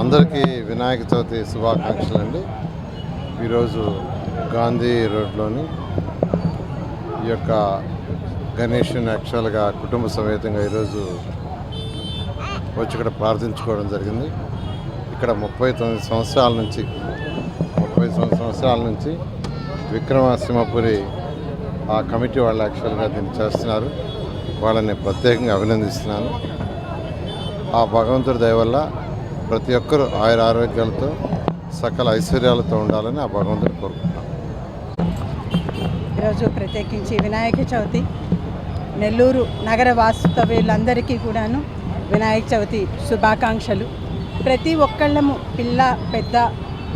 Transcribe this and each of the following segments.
అందరికీ వినాయక చవితి శుభాకాంక్షలు అండి. ఈరోజు గాంధీ రోడ్లోని ఈ యొక్క గణేష్ని యాక్చువల్గా కుటుంబ సమేతంగా ఈరోజు వచ్చి ఇక్కడ ప్రార్థించుకోవడం జరిగింది. ఇక్కడ ముప్పై తొమ్మిది సంవత్సరాల నుంచి ముప్పై తొమ్మిది సంవత్సరాల నుంచి విక్రమసింహపురి ఆ కమిటీ వాళ్ళు యాక్చువల్గా దీన్ని చేస్తున్నారు. వాళ్ళని ప్రత్యేకంగా అభినందిస్తున్నాను. ఆ భగవంతుడి దయ వల్ల ప్రతి ఒక్కరూ ఆయుర ఆరోగ్యాలతో సకల ఐశ్వర్యాలతో ఉండాలని ఆ భగవంతుడు కోరుకుంటున్నాను ఈరోజు ప్రత్యేకించి వినాయక చవితి నెల్లూరు నగర వాస్తవ్యులందరికీ కూడాను వినాయక చవితి శుభాకాంక్షలు. ప్రతి ఒక్కళ్ళము పిల్ల పెద్ద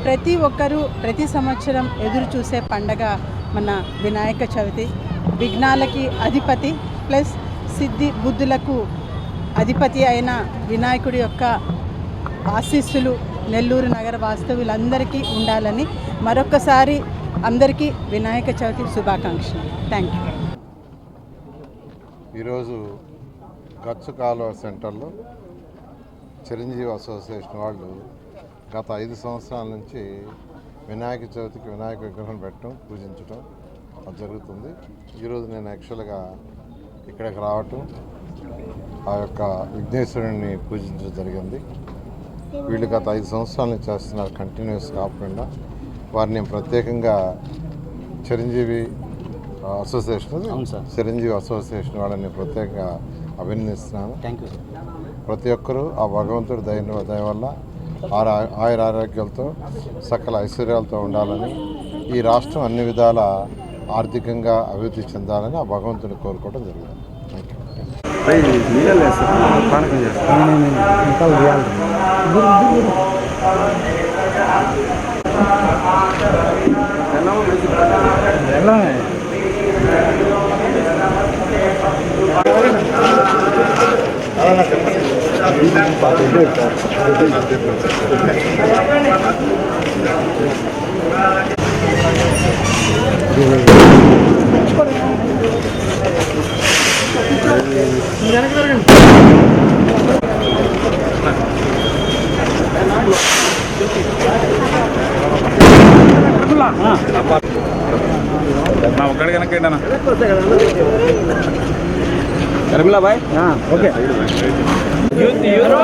ప్రతి ఒక్కరూ ప్రతి సంవత్సరం ఎదురు చూసే పండగ మన వినాయక చవితి. విఘ్నాలకి అధిపతి ప్లస్ సిద్ధి బుద్ధులకు అధిపతి అయిన వినాయకుడి యొక్క ఆశీస్సులు నెల్లూరు నగర వాస్తవులందరికీ ఉండాలని మరొకసారి అందరికీ వినాయక చవితి శుభాకాంక్షలు. థ్యాంక్ యూ ఈరోజు గచ్చు కాలువ సెంటర్లో చిరంజీవి అసోసియేషన్ వాళ్ళు గత ఐదు సంవత్సరాల నుంచి వినాయక చవితికి వినాయక విగ్రహం పెట్టడం పూజించడం అది జరుగుతుంది. ఈరోజు నేను యాక్చువల్గా ఇక్కడికి రావటం ఆ యొక్క విఘ్నేశ్వరుని పూజించడం జరిగింది. వీళ్ళు గత ఐదు సంవత్సరాల నుంచి చేస్తున్నారు కంటిన్యూస్ కాకుండా వారిని నేను ప్రత్యేకంగా చిరంజీవి అసోసియేషన్. చిరంజీవి అసోసియేషన్ వాళ్ళని ప్రత్యేకంగా అభినందిస్తున్నాను. ప్రతి ఒక్కరూ ఆ భగవంతుడి దయ దయ వల్ల ఆర ఆయుర ఆరోగ్యాలతో సకల ఐశ్వర్యాలతో ఉండాలని ఈ రాష్ట్రం అన్ని విధాల ఆర్థికంగా అభివృద్ధి చెందాలని ఆ భగవంతుని కోరుకోవడం జరిగింది. థ్యాంక్ యూ నా ఒక్కడి కనుక అన్న Sharmila bye okay youth youth